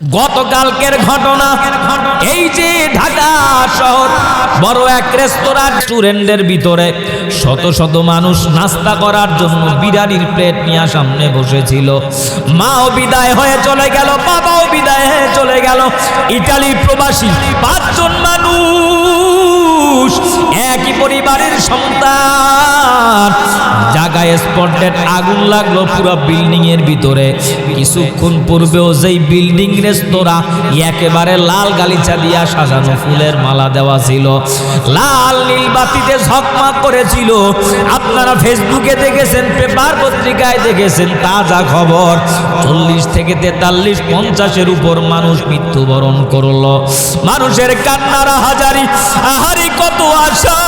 গতকালকের ঘটনা, এই যে ঢাকা শহর, বড় এক রেস্তোরাঁ স্টুডেন্টের ভিতরে শত শত মানুষ নাস্তা করার জন্য বিরিয়ানির প্লেট নিয়ে সামনে বসেছিল। মাও বিদায় হয়ে চলে গেল, বাবাও বিদায় হয়ে চলে গেল। ইটালি প্রবাসী পাঁচজন মানুষ। একই পরিবারের সন্তান। জায়গায় স্পটের আগুন লাগল পুরো বিল্ডিং এর ভিতরে। কিছুক্ষণ পূর্বেও যেই বিল্ডিং রেস্তোরাঁ একেবারে লাল গালিচা দিয়া সাজানো ফুলের মালা দেওয়া ছিল। লাল নীল বাতিতে ঝকমক করেছিল। আপনারা ফেসবুকে দেখেছেন, পেপার পত্রিকায় দেখেছেন, তাজা খবর। চল্লিশ থেকে তেতাল্লিশ, পঞ্চাশের উপর মানুষ মৃত্যুবরণ করল। মানুষের কান্নারা হাজারি কত আশা,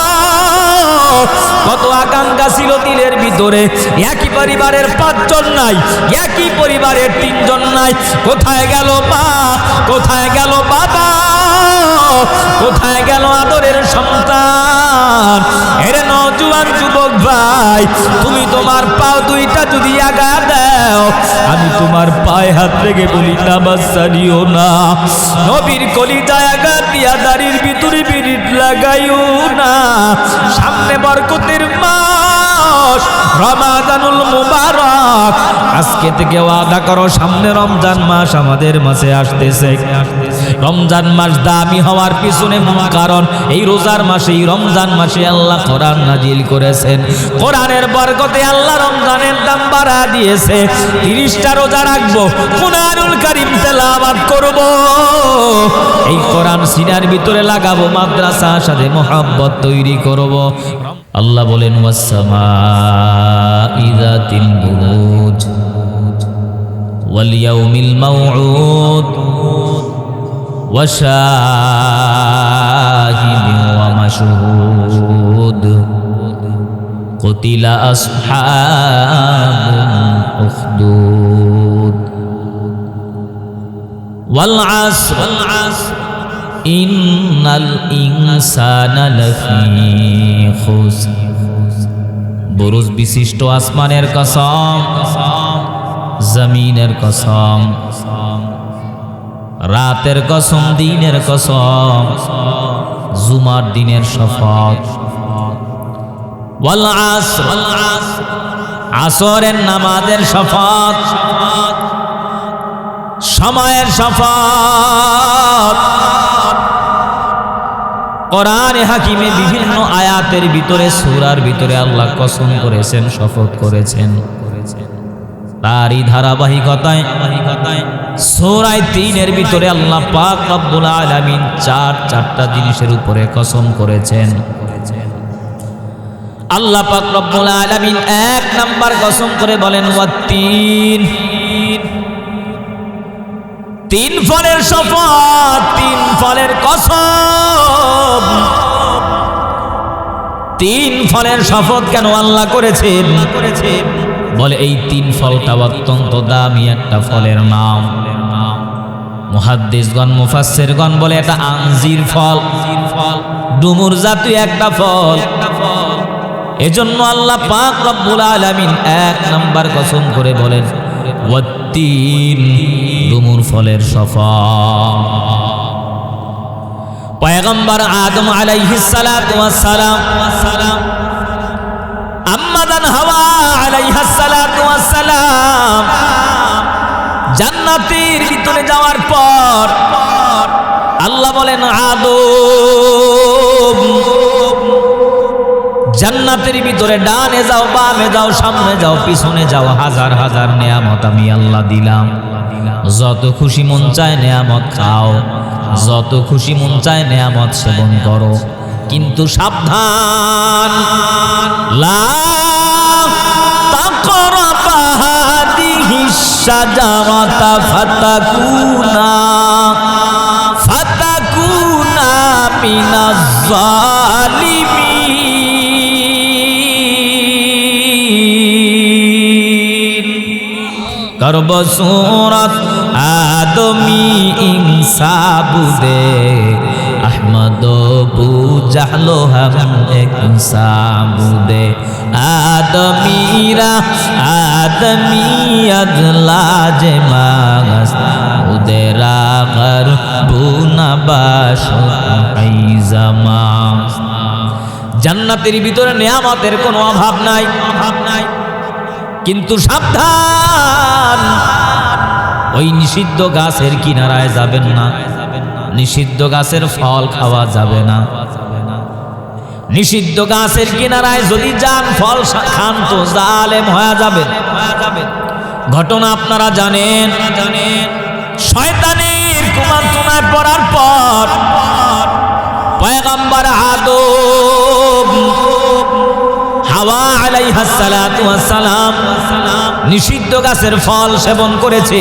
কত আকাঙ্ক্ষা ছিল দিলের ভিতরে। একই পরিবারের পাঁচজন নাই, একই পরিবারের তিনজন নাই। কোথায় গেল মা, কোথায় গেল বাবা? কোথায় গেল আদরের সন্তান? এর নজুয়ান যুবক ভাই, তুমি তোমার পাও দুইটা যদি আগা দাও, আমি তোমার পায়ে হাত রেখে বলি নামাজ সারিও না। নবীর কলিজায় আগা দিয়া দাড়ির ভিতরে বিরিট লাগাইও না। সামনে বরকতের মাস রমাদানুল মুবারক। আজকে থেকে ওয়াদা করো, সামনে রমজান মাস আমাদের মাসে আসতেছে। রমজান মাস দামি হওয়ার পিছনে কারণ, এই রোজার মাসে, এই রমজান মাসে আল্লাহ কোরআন নাজিল করেছেন। কোরআনের বরকতে আল্লাহ রমজানের দাম বাড়া দিয়েছে। তিরিশটা রোজা রাখব, কোরআনুল কারিম তেলাওয়াত করব। এই কোরআন সিনার ভিতরে লাগাবো, মাদ্রাসা সাথে মোহাব্বত তৈরি করব। আল্লাহ বলেন ওয়াসসামা ইদাতিল বুরুজ ওয়াল ইয়াউমিল মাউউদ وشاهد ومشهود قتل أصحاب الأخدود والعصر ইন্নাল ইনসানা লাফি খুসর বুরুজ বিশিষ্ট আসমানের কসম, জমিনের কসম, রাতের কসম, দিনের কসম, জুমার দিনের শপথ। আসরের নামাজের শপথ, সময়ের শপথ। কোরআনে হাকিমে বিভিন্ন আয়াতের ভিতরে, সূরার ভিতরে আল্লাহ কসম করেছেন, শপথ করেছেন। তারই ধারাবাহিকতায়, সূরায় তিনের ভিতরে আল্লাহ পাক রব্বুল আলামিন চার, চারটা জিনিসের উপরে কসম করেছেন। আল্লাহ পাক রব্বুল এক নাম্বার কসম করে বলেন, ওয়াত্তিন। তিন ফলের শপথ, তিন ফলের কসম। তিন ফলের শপথ কেন আল্লাহ করেছেন? করেছেন বলে, এই তিন ফলটা অত্যন্ত দামি একটা ফলের নাম। মুহাদ্দিসগণ, মুফাসসিরগণ বলে, এটা আনজির ফল। ডুমুর জাতীয় একটা ফল। এজন্য আল্লাহ পাক রব্বুল আলামিন এক নাম্বার কসম করে বলেন ওয়াত্তিন ডুমুর ফলের সফা পয়গম্বর আদম আলাইহিস সালাম, আম্মাদান হাওয়া আলাইহাস সালাম, জান্নাতের ভিতরে যাওয়ার পর, আল্লাহ বলেন, আদম জান্নাতের ভিতরে ডানে যাও, বামে যাও, সামনে যাও, পিছনে যাও, হাজার হাজার নেয়ামত আমি আল্লাহ দিলাম। যত খুশি মন চায় নেয়ামত খাও, যত খুশি মন চায় নেয়ামত সেবন করো। কিন্তু সাবধান, লা শাজারাতা ফাতাকুনা করব সুরত আদমি ইনসাবুদে আহমদ বু জাহলো হাম এক ইনসাবুদে আদমিরা আদমি আদলা যে মাগস উদেরা হাইজামা জান্নাতের ভিতরে নেয়ামতের কোনো অভাব নাই। অভাব কিন্তু সাবধান। ওই নিষিদ্ধ গাছের কিনারায় যাবেন না। নিষিদ্ধ গাছের ফল খাওয়া যাবে না। নিষিদ্ধ গাছের কিনারায় যদি যান, ফল খান তো জালেম হয়ে যাবেন। ঘটনা আপনারা জানেন। জানেন শয়তানের কুমান্তনায় পড়ার পর, পয়গাম্বার আদম হাওয়া সালাতু সালাম নিষিদ্ধ গাছের ফল সেবন করেছে।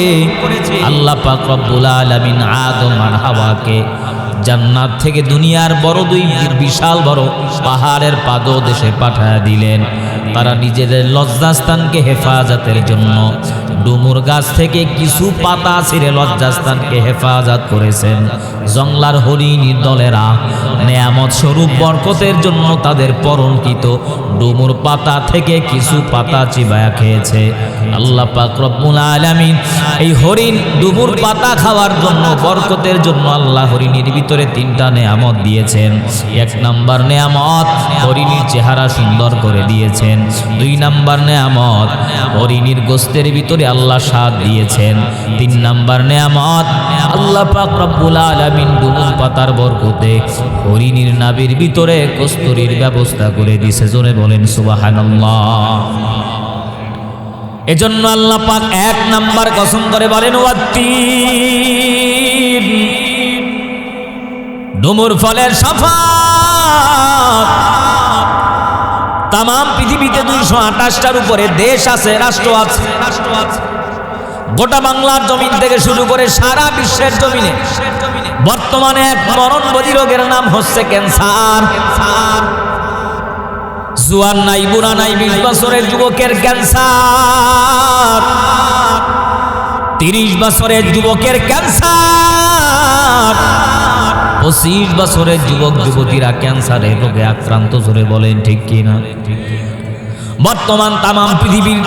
আল্লাহ পাক রব্বুল আলামিন আদম আর হাওয়াকে জান্নাত থেকে দুনিয়ার বড় দুই বিশাল বড় পাহাড়ের পাদদেশে পাঠায় দিলেন। তারা নিজেদের লজ্জাস্থানকে হেফাজতের জন্য ডুমুর গাছ থেকে কিছু পাতা ছিঁড়ে লজ্জাস্থানকে হেফাজত করেছেন। জংলার হরিণীর দলেরা নেয়ামত স্বরূপ বরকতের জন্য তাদের পরঙ্কিত ডুমুর পাতা থেকে কিছু পাতা চিবায়া খেয়েছে। আল্লাহ পাক রব্বুল আলামিন এই হরিণ ডুমুর পাতা খাওয়ার জন্য বরকতের জন্য আল্লাহ হরিণীর ভিতরে তিনটা নেয়ামত দিয়েছেন। এক নাম্বার নেয়ামত, হরিণীর চেহারা সুন্দর করে দিয়েছেন। দুই নাম্বার নেয়ামত, হরিণীর গোস্তের ভিতরে আল্লাহ স্বাদ দিয়েছেন। তিন নাম্বার নেয়ামত, আল্লাহ পাক রব্বুল আলামিন ডুমুর পাতার বরকতে হরিণীর নাবির ভিতরে কস্তুরীর ব্যবস্থা করে দিয়েছে। জোরে বলেন, সুবহানাল্লাহ। এজন্য আল্লাহ পাক এক নাম্বার কসম করে বলেন, ওয়াত্তিন। ডুমুর ফলের সফাত তাম পৃথিবীতে দুইশো আঠাশটার উপরে দেশ আছে, রাষ্ট্র আছে। রাষ্ট্র আছে গোটা বাংলার জমিন থেকে শুরু করে সারা বিশ্বের জমিনে বর্তমানে এক মরণবদী রোগের নাম হচ্ছে ক্যান্সার। জুয়ান নাই, বুড়া নাই, বিশ বছরের যুবকের ক্যান্সার। তিরিশ বছরের যুবকের ক্যান্সার। পঁচিশ বছরের যুবক, যুবতীরা ক্যান্সারের রোগে আক্রান্ত, জোরে বলেন, ঠিক কিনা? বর্তমান তাম পৃথিবীর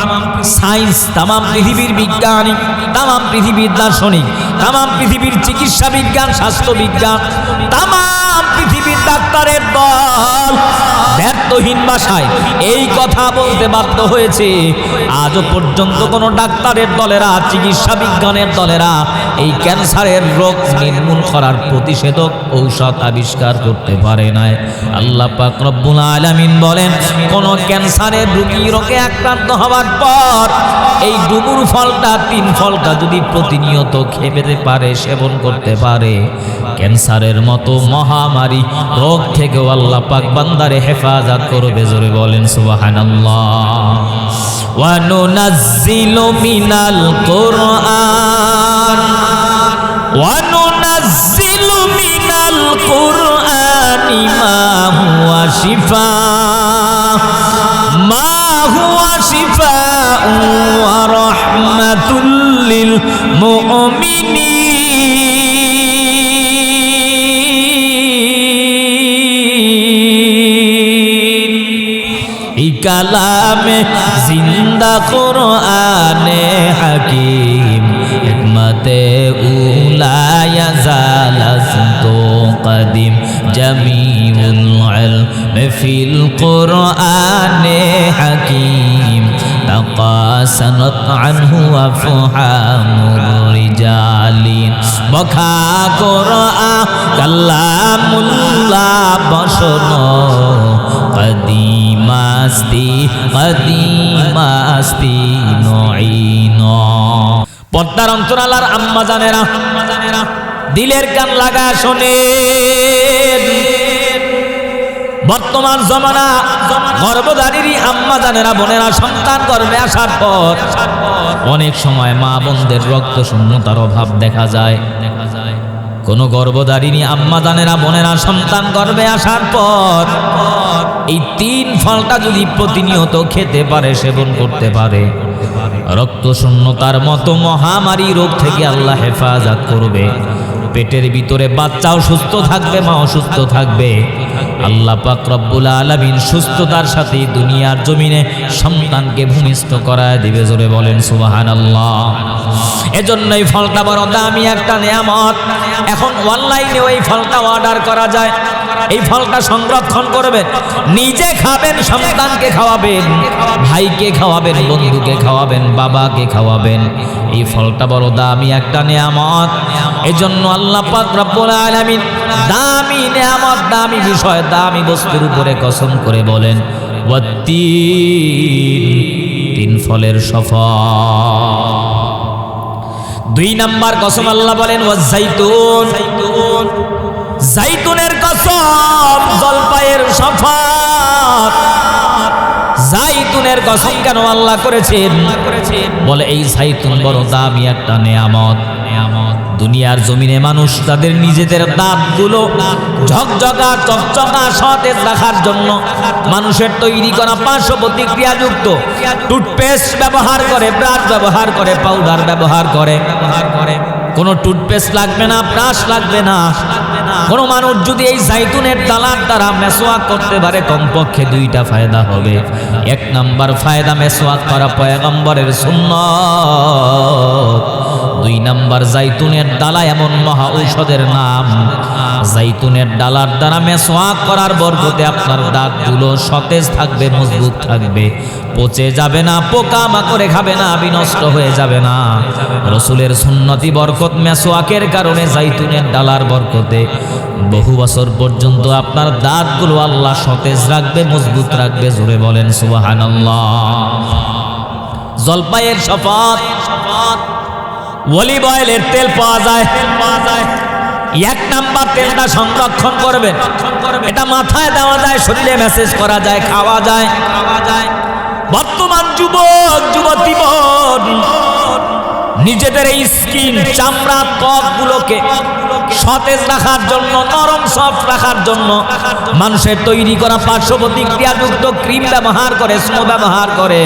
সায়েন্স তাম পৃথিবীর বিজ্ঞানী তাম পৃথিবীর দার্শনিক তাম পৃথিবীর চিকিৎসা বিজ্ঞান, স্বাস্থ্য বিজ্ঞান তাম পৃথিবীর ডাক্তারের দল। ব্যর্থহীন ভাষায় এই কথা বলতে বাধ্য হয়েছে। আজও পর্যন্ত কোনো ডাক্তারের দলেরা চিকিৎসা বিজ্ঞানের দলেরা এই ক্যান্সারের রোগ নির্মূল করার প্রতিষেধক ঔষধ আবিষ্কার করতে পারে নাই। আল্লাহ পাক রব্বুল আলামিন বলেন, কোন ক্যান্সারের রোগী রোগে আক্রান্ত হওয়ার পর এই ডুমুর ফলটা, তিন ফলটা যদি প্রতিনিয়ত খেতে পারে, সেবন করতে পারে। ক্যান্সারের মতো মহামারী রোগ থেকেও আল্লাহ পাক বান্দারে হেফাজত করবে, জোরে বলেন সুবহানাল্লাহ। ওয়া নুনাজ্জিলু মিনাল কুরআন। ওয়া নুনাজ্জিলু শিফা। মা হুয়া শিফা ওয়া রাহমাতুল লিল কালামে জিন্দা কোরআনে হাকিম হিকমতে উলায়া জালাসত قديم جميع العلم في القرآن حكيم تقاسمت عنه أفهام الرجال বখা কোরআন কালামুল্লাহ বসনো কদিমাস্তি কদিমাস্তি নঈন পদ্মার অন্তরালার আম্মা জানেরা দিলের কান লাগা শোনে বর্তমান জমানা গর্ভধারীরই আম্মা জানেরা বোনেরা সন্তান গর্ভে আসার পর অনেক সময় মা বোনদের রক্ত শূন্যতার অভাব দেখা যায় দেখা যায় কোন গর্ভধারিণী আম্মা জানেরা, বোনেরা সন্তান গর্বে আসার পর এই তিন ফলটা যদি প্রতিনিয়ত খেতে পারে, সেবন করতে পারে। রক্ত শূন্যতার মতো মহামারী রোগ থেকে আল্লাহ হেফাজত করবে। পেটের ভিতরে বাচ্চাও সুস্থ থাকবে মা অসুস্থ থাকবে। আল্লাহ পাক রব্বুল আলামিন সুস্থতার সাথে দুনিয়ার জমিনে সন্তানকে ভূমিষ্ঠ করায় দিবে, জোরে বলেন, সুবহানাল্লাহ। এজন্য এই ফলটা বড় দামি একটা নিয়ামত। এখন অনলাইনে ওই ফলটা অর্ডার করা যায়। এই ফলটা সংরক্ষণ করবেন। নিজে খাবেন সন্তানকে খাওয়াবেন ভাইকে খাওয়াবেন বন্ধুকে খাওয়াবেন বাবাকে খাওয়াবেন। এই ফলটা বড় দামি একটা নিয়ামত। এজন্য আল্লাহ পাক রব্বুল আলামিন দামি নিয়ামত দামি বিষয় দামি বস্তুর উপরে কসম করে বলেন তিন ফলের সফল। দুই নাম্বার কসম আল্লাহ বলেন ওয়াজাইতুন জাইতুনের কসম জলপাইয়ের সফাত। জাইতুনের কসম কেন আল্লাহ করেছেন? বলে, এই জাইতুন বড় দামি একটা নেয়ামত। দুনিয়ার জমিনে মানুষ তাদের নিজেদের দাঁতগুলো ঝকঝকা, চকচকা, সতেজ রাখার জন্য মানুষের তৈরি করা পার্শ্ব প্রতিক্রিয়াযুক্ত টুথপেস্ট ব্যবহার করে, ব্রাশ ব্যবহার করে, পাউডার ব্যবহার করে ব্যবহার করে। কোনো টুথপেস্ট লাগবে না, ব্রাশ লাগবে না। কোনো মানুষ যদি এই জাইতুনের তালার দ্বারা মেসোয়াক করতে পারে, কমপক্ষে দুইটা ফায়দা হবে। এক নাম্বার ফায়দা মেসোয়াক করা পয়গম্বরের সুন্নত। দুই নাম্বার জাইতুনের ডালা এমন মহা ঔষধের নাম। জাইতুনের ডালার দ্বারা মেসোয়াক করার বরকতে আপনার দাঁতগুলো সতেজ থাকবে, মজবুত থাকবে। পচে যাবে না পোকা মাকড়ে খাবে না, বিনষ্ট হয়ে যাবে না। রসুলের সুন্নতি বরকত মেসোয়াকের কারণে জাইতুনের ডালার বরকতে বহু বছর পর্যন্ত আপনার দাঁতগুলো আল্লাহ সতেজ রাখবে, মজবুত রাখবে, জোরে বলেন সুবহানাল্লাহ। জলপাইয়ের শপথ অলিভ অয়েলের তেল পাওয়া যায়। তেল পাওয়া যায় এক নাম্বার তেলটা সংরক্ষণ করবেন। এটা মাথায় দেওয়া যায়, শরীরে মেসেজ করা যায়, খাওয়া যায়। খাওয়া যায় বর্তমান যুবক, যুবতী নিজেদের এই স্কিন, চামড়া ত্বক গুলোকে সতেজ রাখার জন্য, নরম, সফট রাখার জন্য মানুষের তৈরি করা পার্শ্ব প্রতিক্রিয়াযুক্ত ক্রিম ব্যবহার করে, স্নো ব্যবহার করে।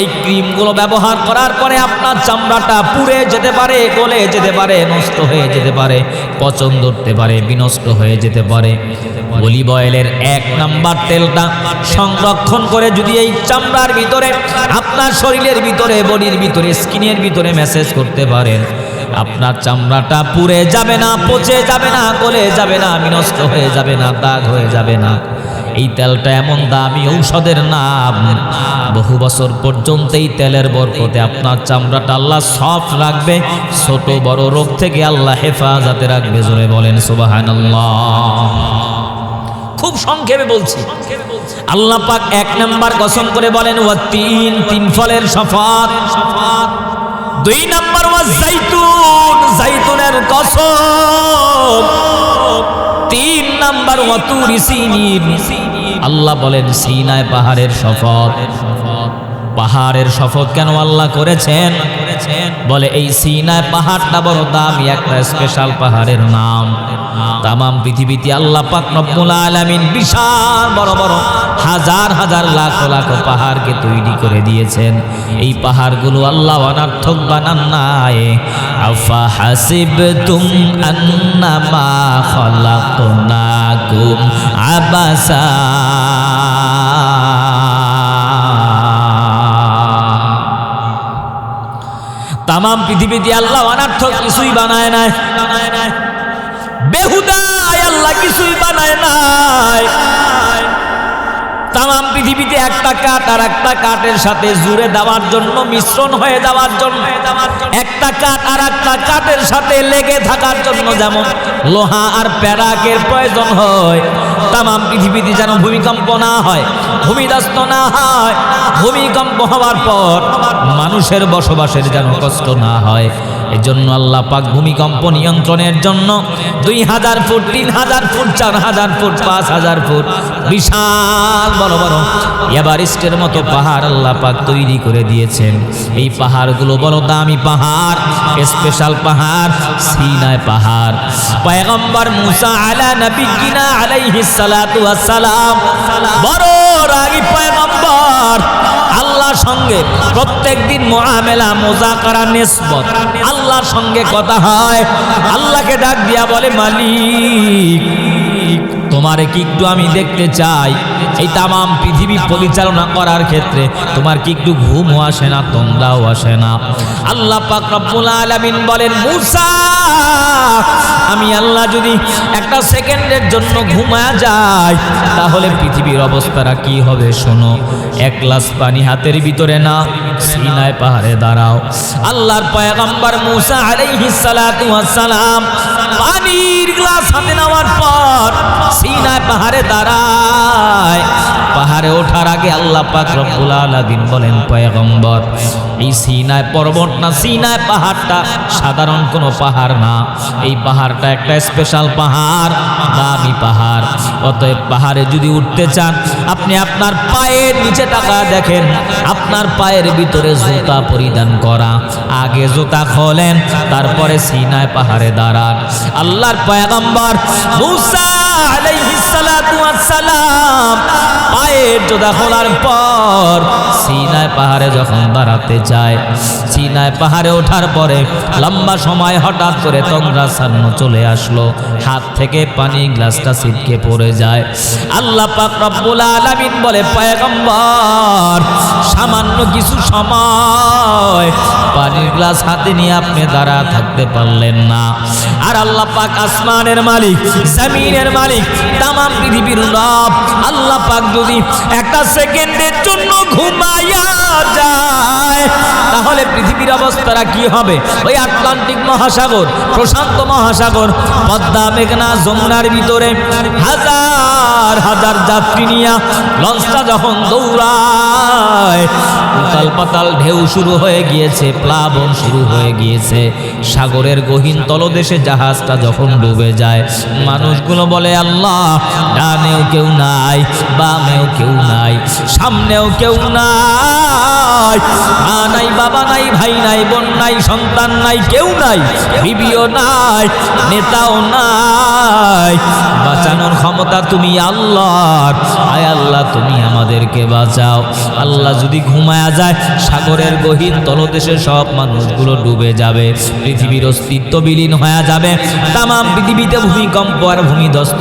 এই ক্রিমগুলো ব্যবহার করার পরে আপনার চামড়াটা পুড়ে যেতে পারে, গলে যেতে পারে, নষ্ট হয়ে যেতে পারে, পচন ধরতে পারে, বিনষ্ট হয়ে যেতে পারে। অলিভ অয়েলের এক নাম্বার তেলটা সংরক্ষণ করে যদি এই চামড়ার ভিতরে, আপনার শরীরের ভিতরে, বডির ভিতরে, স্কিনের ভিতরে মেসেজ করতে পারেন, আপনার চামড়াটা পুড়ে যাবে না, পচে যাবে না, গলে যাবে না, বিনষ্ট হয়ে যাবে না, দাগ হয়ে যাবে না। এই তেলটা এমন দামি ঔষধের নাম। বহু বছর পর্যন্ত এই তেলের বরকতে আপনার চামড়াটা আল্লাহ সফট রাখবে, ছোট বড় রোগ থেকে আল্লাহ হেফাজতে রাখবে, জোরে বলেন সুবহানাল্লাহ। খুব সংক্ষেপে বলছি। আল্লাহ পাক এক নাম্বার কসম করে বলেন ও তিন তিন ফলের শপথ দুই নাম্বার ওয়া জাইতুন জাইতুনের কসম। তিন নাম্বার ওয়া তুরি সিনিন। আল্লাহ বলেন, সিনায় পাহাড়ের শপথ পাহাড়ের শপথ কেন আল্লাহ করেছেন? বলে, এই সিনায় পাহাড়টা বড় দামি, একটা স্পেশাল পাহাড়ের নাম। তামাম পৃথিবীতে আল্লাহ পাক রব্বুল আলামিন বিশাল বড় বড় হাজার হাজার লাখ লাখ পাহাড়কে তৈরি করে দিয়েছেন। এই পাহাড়গুলো আল্লাহ অনার্থক বানান নাই। আফা হাসিবতুম আন্নামা খালাকনাকুম আবাসা। তামাম পৃথিবীতে আল্লাহ অনার্থ কিছুই বানায় নাই। বানায় নাই বেহুদায় আল্লাহ কিছুই বানায় নাই। তামাম পৃথিবীতে একটা কাঠ আর একটা কাঠের সাথে জুড়ে দেওয়ার জন্য, মিশ্রণ হয়ে যাওয়ার জন্য, একটা কাঠ আর একটা কাঠের সাথে লেগে থাকার জন্য যেমন লোহা আর প্যারাকের প্রয়োজন হয়, তামাম পৃথিবীতে যেন ভূমিকম্প না হয়, ভূমিদস্ত না হয়, ভূমিকম্প হওয়ার পর মানুষের বসবাসের যেন কষ্ট না হয়। এই জন্য আল্লাহ পাক ভূমিকম্প নিয়ন্ত্রণের জন্য দুই হাজার ফুট, তিন হাজার ফুট, চার হাজার ফুট, পাঁচ হাজার ফুট বিশাল বড় বড় এভারেস্টের মতো পাহাড় আল্লাহ পাক তৈরি করে দিয়েছেন। এই পাহাড়গুলো বড় দামি পাহাড় স্পেশাল পাহাড় সিনায় পাহাড়। পয়গম্বর মুসা আলা নবিয়িনা আলাইহিস সালাতু ওয়াস সালাম, বড় রাগী পয়গম্বর। আল্লাহর সঙ্গে প্রত্যেক দিন মহামেলা মোজা করা নিসবত। আল্লাহর সঙ্গে কথা হয়। আল্লাহকে ডাক দিয়া বলে, মালিক, তোমারে কি একটু আমি দেখতে চাই? এই তামাম পৃথিবী পরিচালনা করার ক্ষেত্রে তোমার কি একটু ঘুমও আসে না, তোমরাও আসে না। আল্লাহ পাক রব্বুল বলেন আমি আল্লাহ যদি একটা সেকেন্ডের জন্য ঘুমায়া যাই, তাহলে পৃথিবীর অবস্থাটা কি হবে শোনো। এক গ্লাস পানি হাতের ভিতরে না, সিনায় পাহাড়ে দাঁড়াও। আল্লাহর পয়গম্বর মুসা আলাইহিস ওয়াস সালাম পানির গ্লাস হাতে নেওয়ার পর সিনায় পাহাড়ে দাঁড়ায়। পাহাড়ে ওঠার আগে আল্লাহ পাক রব্বুল আলামিন বলেন, পয়গম্বর, এই সিনায় পর্বত না, সিনায় পাহাড়টা সাধারণ কোনো পাহাড় না। এই পাহাড়টা একটা স্পেশাল পাহাড়, দামি পাহাড়। অতএব পাহাড়ে যদি উঠতে চান, আপনি আপনার পায়ের নিচে টাকা দেখেন। আপনার পায়ের ভিতরে জুতা পরিধান করা। আগে জুতা খোলেন, তারপরে সিনায় পাহাড়ে দাঁড়ান। আল্লাহর পয়গম্বর, মুসা চলে আসলো, হাত থেকে পানি পড়ে যায়। বলে সামান্য কিছু সময় পানির গ্লাস হাতে নিয়ে আপনি দাঁড়া থাকতে পারলেন না। আর আল্লাহ আসমানের মালিক, জমিনের মালিক তাম পৃথিবীর রব, আল্লাহ পাক যদি একটা সেকেন্ডের জন্য ঘুমাইয়া যায়, তাহলে পৃথিবীর অবস্থাটা কি হবে? ওই আটলান্টিক মহাসাগর, প্রশান্ত মহাসাগর, পদ্মা, মেঘনা, যমুনার ভিতরে হাজার হাজার যাত্রী নিয়া লঞ্চটা যখন দৌড়ায়, উতাল পাতাল ঢেউ শুরু হয়ে গিয়েছে, প্লাবন শুরু হয়ে গিয়েছে, সাগরের গহীন তলদেশে জাহাজটা যখন ডুবে যায়, মানুষগুলো বলে আল্লাহ, ডানেও কেউ নাই, বামেও কেউ নাই, সামনেও কেউ নাই। মা নাই, বাবা নাই, ভাই নাই, বোন নাই, সন্তান নাই, কেউ নাই, বিবিও নাই, নেতাও নাই। বাঁচানোর ক্ষমতা তুমি আল্লাহর। আয় আল্লাহ, তুমি আমাদেরকে বাঁচাও। আল্লাহ যদি ঘুমায়া যায়, সাগরের গহীন তলদেশে সব মানুষগুলো ডুবে যাবে। পৃথিবীর অস্তিত্ব বিলীন হয়ে যাবে। তাম পৃথিবীতে ভূমিকম্প আর ভূমিধস্ত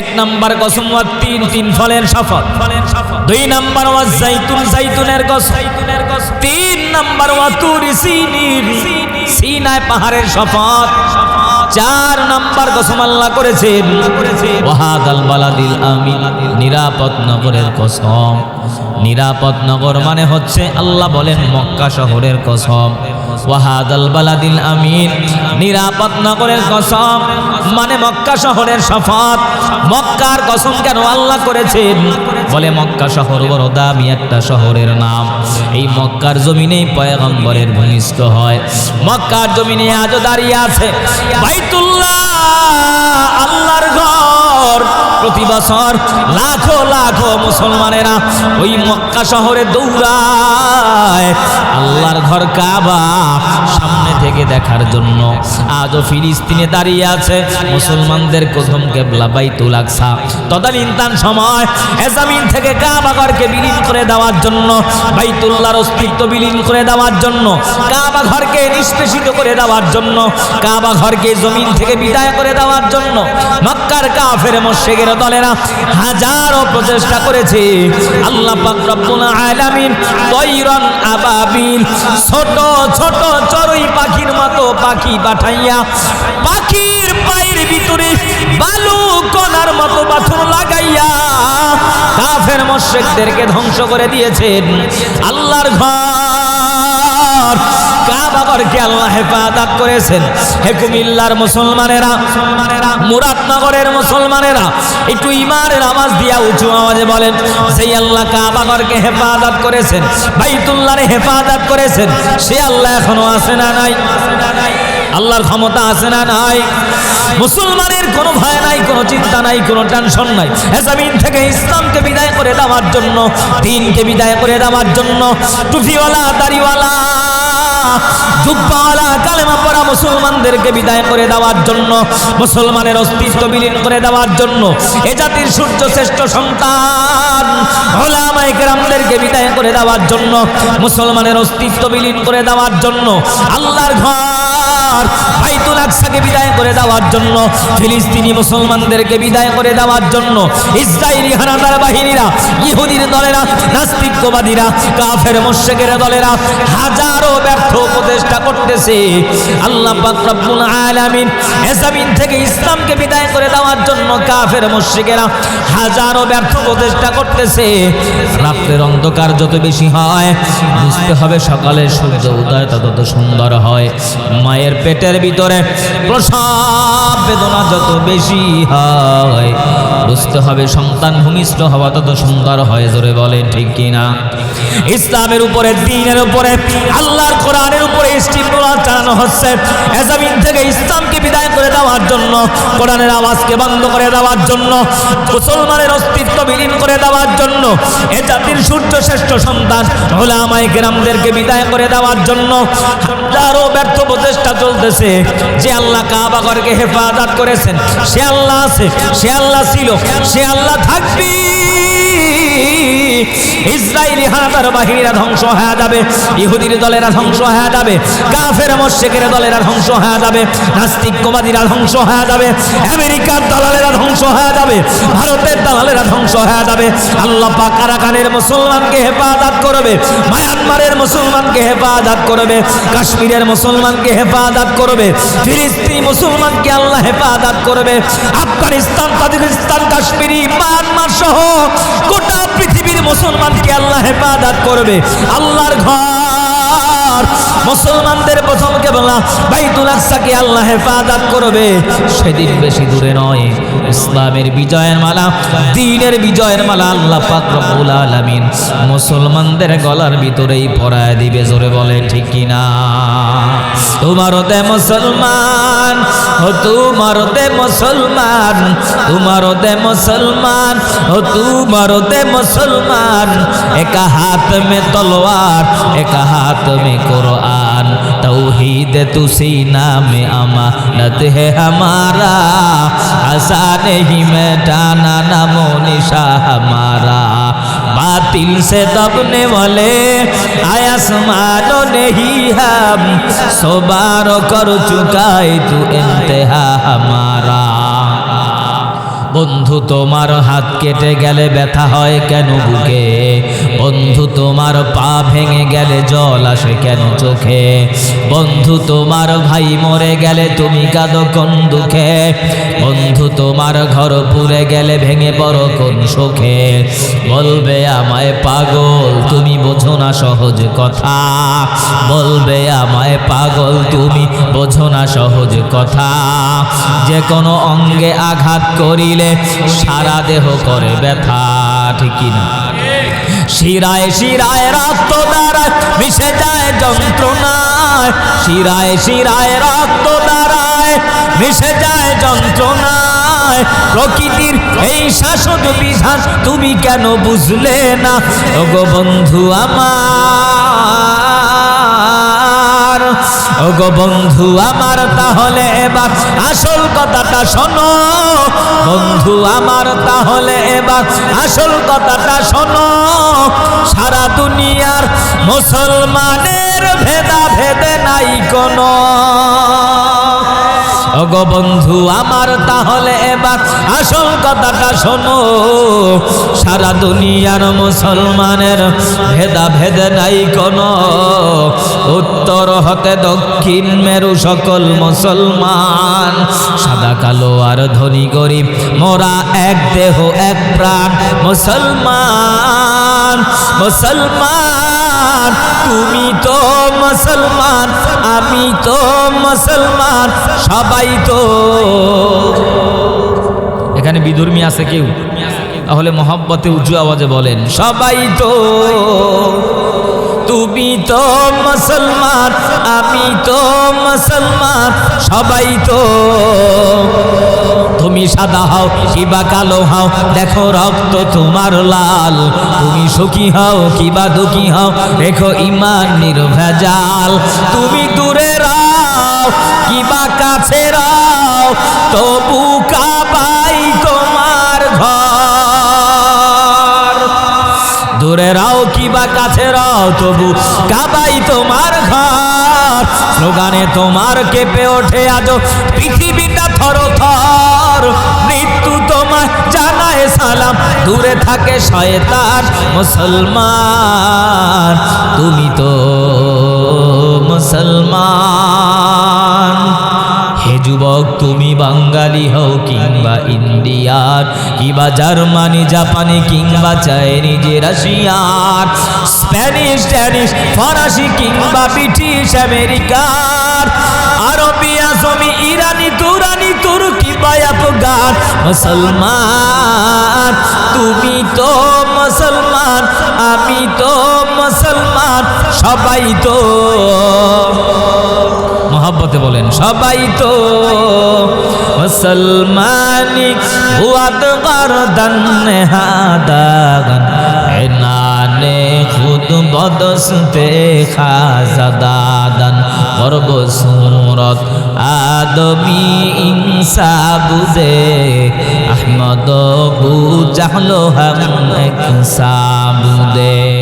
এক নাম্বার কসম তিন তিন ফলের শপথ। দুই নাম্বার ওয়া জাইতুন, জাইতুনের কসম। তিন নাম্বার ওয়া তুরি সিনির সিনায় পাহাড়ের শপথ। চার নাম্বার কসম আল্লাহ করেছেন। ওয়াহাদাল বালাদিল আমিন। নিরাপদ নগরের কসম। নিরাপদ নগর মানে হচ্ছে আল্লাহ বলেন মক্কা শহরের কসম। ওয়াহাদাল আমিন। নিরাপদ নগরের কসম মানে মক্কা শহরের শপথ। মক্কার কসম কেন আল্লাহ করেছেন? বলে মক্কা শহর বড় দামি একটা শহরের নাম। এই মক্কার জমিনেই পয়গম্বরের ভূমিষ্ঠ হয়। মক্কার জমিনে আজও দাঁড়িয়ে আছে বাইতুল্লাহ, আল্লাহর ঘর। প্রতি বছর লাখো লাখো মুসলমানেরা ওই মক্কা শহরে দৌড়ায়। আল্লাহর ঘর কাবা, সামনে থেকে দেখার জন্য। আজও ফিলিস্তিনে দাঁড়িয়ে আছে মুসলমানদের প্রথম কেবলা বাইতুল আকসা। তদানীন্তান সময় এজামিন থেকে কাবা ঘরকে বিলীন করে দেওয়ার জন্য, বাইতুল্লাহর অস্তিত্ব বিলীন করে দেওয়ার জন্য, কাবা ঘরকে নিষ্পেষিত করে দেওয়ার জন্য, কাবা ঘরকে জমিন থেকে বিদায় করে দেওয়ার জন্য মক্কার কাফের মোশেকের দলেরা হাজারো প্রচেষ্টা করেছে। আল্লাহ পাক রব্বুল আলামিন তৈরন আবাবিল ছোট ছোট চড়ুই পাখির মতো পাখি পাঠাইয়া পাখির পায়ের ভিতরে বালু কণার মতো পাথর লাগাইয়া কাফের মোশেকদেরকে ধ্বংস করে দিয়েছেন। আল্লাহর ঘর। ঘর কাবাগরকে হেফাজত করেছেন? হে হেফাজত করেছেন? সে আল্লাহ এখনও আছে না নাই? আল্লাহর ক্ষমতা আছে না নাই? মুসলমানের কোনো ভয় নাই, কোনো চিন্তা নাই, কোনো টেনশন নাই। এজামিন থেকে ইসলামকে বিদায় করে দেওয়ার জন্য, দিনকে বিদায় করে দেওয়ার জন্য টুফিওয়ালা দাড়িওয়ালা জুব্বাওয়ালা কালেমা পড়া মুসলমানদেরকে বিদায় করে দেওয়ার জন্য, মুসলমানের অস্তিত্ব বিলীন করে দেওয়ার জন্য, এ জাতির সূর্য শ্রেষ্ঠ সন্তান। ওলামায়ে কেরামদেরকে বিদায় করে দেওয়ার জন্য, মুসলমানের অস্তিত্ব বিলীন করে দেওয়ার জন্য, আল্লাহর ঘর বাইতুল আকসাকে বিদায় করে দেওয়ার জন্য, ফিলিস্তিনি মুসলমানদেরকে বিদায় করে দেওয়ার জন্য, ইসরায়েলি হানাদার বাহিনীরা, ইহুদির দলেরা, নাস্তিকবাদীরা, কাফের মুশরিকের দলেরা হাজারো ব্যর্থ প্রচেষ্টা করতেছে। আল্লাহ রব্বুল আলামিন এজামিন থেকে ইসলামকে বিদায় করে দেওয়ার জন্য কাফের মুশরিকেরা হাজারো ব্যর্থ প্রচেষ্টা করতেছে। রাত্রের অন্ধকার যত বেশি হয়, বুঝতে হবে সকালে সূর্য উদয় তত সুন্দর হয়। মায়ের পেটের ভিতরে প্রসব বেদনা যত বেশি হয়, বুঝতে হবে সন্তান ভূমিষ্ঠ হওয়া তত সুন্দর হয়, জোরে বলেন ঠিক কিনা? ইসলামের উপরে, দিনের উপরে, আল্লাহর কোরআনের উপরে চালানো হচ্ছে। এজামিন থেকে ইসলামকে বিদায় করে দেওয়ার জন্য, কোরআনের আওয়াজকে বন্ধ করে দেওয়ার জন্য, মুসলমানের অস্তিত্ব বিলীন করে দেওয়ার জন্য, এ জাতির সূর্য শ্রেষ্ঠ সন্তান ওলামাই গ্রামদেরকে বিদায় করে দেওয়ার জন্য, হাজারো ব্যর্থ প্রচেষ্টা চলতেছে, যে আল্লাহ কাবা ঘরকে হেফাজত করেছেন, সে আল্লাহ আছে, সে আল্লাহ ছিল, সে আল্লাহ থাকবি ইসরায়েলি হানাদার বাহিনীরা ধ্বংস হয়ে যাবে, ইহুদির দলেরা ধ্বংস হয়ে যাবে, কাফের মশেকের দলেরা ধ্বংস হয়ে যাবে, নাস্তিকবাদীরা ধ্বংস হয়ে যাবে, আমেরিকার দালালেরা ধ্বংস হয়ে যাবে, ভারতের দালালেরা ধ্বংস হয়ে যাবে। আল্লাহ পাক আরাকানের মুসলমানকে হেফাজত করবে, মায়ানমারের মুসলমানকে হেফাজত করবে, কাশ্মীরের মুসলমানকে হেফাজত করবে, ফিলিস্তিনি মুসলমানকে আল্লাহ হেফাজত করবে, আফগানিস্তান তাজিকিস্তান কাশ্মীরি, মায়ানমার সহ গোটা পৃথিবীর মুসলমানকে আল্লাহ হেফাজত করবে। আল্লাহর ঘর। আর মুসলমানদের প্রথম কে কেবলা বাইতুল আকসাকে আল্লাহ হেফাজত করবে। সেদিন বেশি দূরে নয়। ইসলামের বিজয়ের মালা, দিনের বিজয়ের মালা আল্লাহ পাক রব্বুল আলামিন মুসলমানদের গলার ভিতরেই পরায় দিবে জোরে বলে, ঠিক কি না তোমার দে মুসলমান, ও তোমার দে মুসলমান, তোমার দে মুসলমান, ও তোমার দে মুসলমান। একা হাত মে তলোয়ার, একা হাত মে कुरान तौहीद तू सीना में अमानत है हमारा आशा नहीं मिटाना नमो निशा हमारा बातिल से दबने वाले आसमानो नहीं हम सो बार कर चुका है तू इंतहा हमारा বন্ধু, তোমার হাত কেটে গেলে ব্যথা হয় কেন বুকে? বন্ধু, তোমার পা ভেঙে গেলে জল আসে কেন চোখে? বন্ধু, তোমার ভাই মরে গেলে তুমি কাঁদো কোন দুঃখে? বন্ধু, তোমার ঘর পুরে গেলে ভেঙে পড়ো কোন শোকে? বলবে আমায় পাগল, তুমি বোঝো না সহজ কথা। বলবে আমায় পাগল, তুমি বোঝো না সহজ কথা। যে কোনো অঙ্গে আঘাত করিলে সারা দেহ করে ব্যথা, ঠিক না? শিরায় শিরায় রক্ত দ্বারায় মিশে যায় যন্ত্রণায়। শিরায় শিরায় রক্ত দ্বারায় মিশে যায় যন্ত্রণায় প্রকৃতির এই শাসক বিধান তুমি কেন বুঝলে না? ওগো বন্ধু আমার, ওগো বন্ধু আমার, তাহলে এবার আসল কথাটা শোনো। বন্ধু আমার, তাহলে এবার আসল কথাটা শোনো। সারা দুনিয়ার মুসলমানের ভেদা ভেদে নাই কোনো। ওগো বন্ধু আমার তাহলে এবার আসল কথাটা শোনো। সারা দুনিয়ার মুসলমানের ভেদা ভেদে নাই কোনো। উত্তর হতে দক্ষিণ মেরু সকল মুসলমান। সাদা, কালো আর ধনী গরিব, মোরা এক দেহ, এক প্রাণ, মুসলমান মুসলমান। মুসলমান তুমি তো মুসলমান আমি তো মুসলমান সবাই তো এখানে বিধর্মী আছে কেউ? তাহলে মহব্বতে উঁচু আওয়াজে বলেন সবাই তো তুমি তো মুসলমান আমি তো মুসলমান সবাই তো তুমি সাদা হও, কিবা কালো হও, দেখো রক্ত তোমার লাল। তুমি সুখী হও, কিবা দুঃখী হও দেখো ইমান নির্ভেজাল। তুমি দূরে রাও, কিবা কাছে রাও, তবু কাবাই তোমার ঘর। দূরে রাও, কিবা কাছে রাও, তবু কাবাই তোমার ঘর। স্লোগানে তোমার কেঁপে ওঠে আজ পৃথিবীটা থর থর মৃত্যু তোমার জানায় সালাম। দূরে থাকে শয়তান, মুসলমান। তুমি তো মুসলমান। হে যুবক, তুমি বাঙালি হও কিংবা ইন্ডিয়ার কিংবা জার্মানি, জাপানি, কিংবা চাইনিজ রাশিয়ার স্প্যানিশ, ড্যানিশ, ফরাসি, কিংবা ব্রিটিশ আমেরিকার আরবি আজমি ইরানি মুসলমান, তুমি তো মুসলমান, আমি তো মুসলমান, সবাই তো মহাব্বতে বলেন, সবাই তো মুসলমানি। বুয়াদ গরদন হাদাগন এনানে খুদ বদসতে খাজাদাদন গর্ব সুরত আদমি ইনসা বুঝে আহমদ বু জাহলো হাম এক সাবুদে